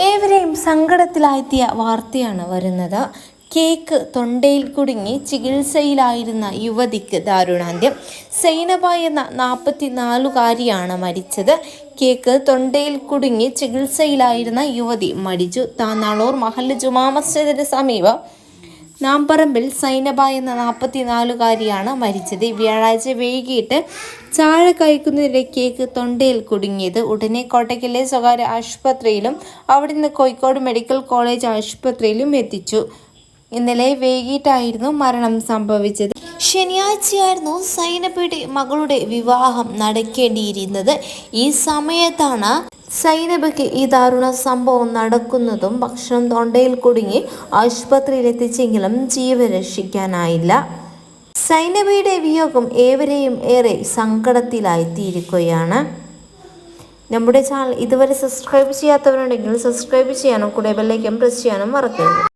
ഏവരെയും സങ്കടത്തിലാഴ്ത്തിയ വാർത്തയാണ് വരുന്നത്. കേക്ക് തൊണ്ടയിൽ കുടുങ്ങി ചികിത്സയിലായിരുന്ന യുവതിക്ക് ദാരുണാന്ത്യം. സൈനബ എന്ന നാൽപ്പത്തിനാലുകാരിയാണ് മരിച്ചത്. കേക്ക് തൊണ്ടയിൽ കുടുങ്ങി ചികിത്സയിലായിരുന്ന യുവതി മരിച്ചു. താന്നാളൂർ മഹല്ല് ജുമാ മസ്ജിദിന് സമീപം നാമ്പറമ്പിൽ സൈനബ എന്ന നാൽപ്പത്തിനാലുകാരിയാണ് മരിച്ചത്. വ്യാഴാഴ്ച വൈകിട്ട് ചാഴ കഴിക്കുന്നതിനിടെ കേക്ക് തൊണ്ടയിൽ കുടുങ്ങിയത്. ഉടനെ കോട്ടയ്ക്കലെ സ്വകാര്യ ആശുപത്രിയിലും അവിടെ നിന്ന് കോഴിക്കോട് മെഡിക്കൽ കോളേജ് ആശുപത്രിയിലും എത്തിച്ചു. ഇന്നലെ വൈകിട്ടായിരുന്നു മരണം സംഭവിച്ചത്. ശനിയാഴ്ചയായിരുന്നു സൈനബയുടെ മകളുടെ വിവാഹം നടക്കേണ്ടിയിരുന്നത്. ഈ സമയത്താണ് സൈനബയ്ക്ക് ഈ ദാരുണ സംഭവം നടക്കുന്നതും ഭക്ഷണം തൊണ്ടയിൽ കുടുങ്ങി ആശുപത്രിയിൽ എത്തിച്ചെങ്കിലും ജീവൻ രക്ഷിക്കാനായില്ല. സൈനബയുടെ വിയോഗം ഏവരെയും ഏറെ സങ്കടത്തിലായിത്തീരുകയാണ്. നമ്മുടെ ചാനൽ ഇതുവരെ സബ്സ്ക്രൈബ് ചെയ്യാത്തവരുണ്ടെങ്കിൽ സബ്സ്ക്രൈബ് ചെയ്യാനും കൂടെ ബെല്ലൈക്കൻ പ്രസ് ചെയ്യാനും മറക്കരുത്.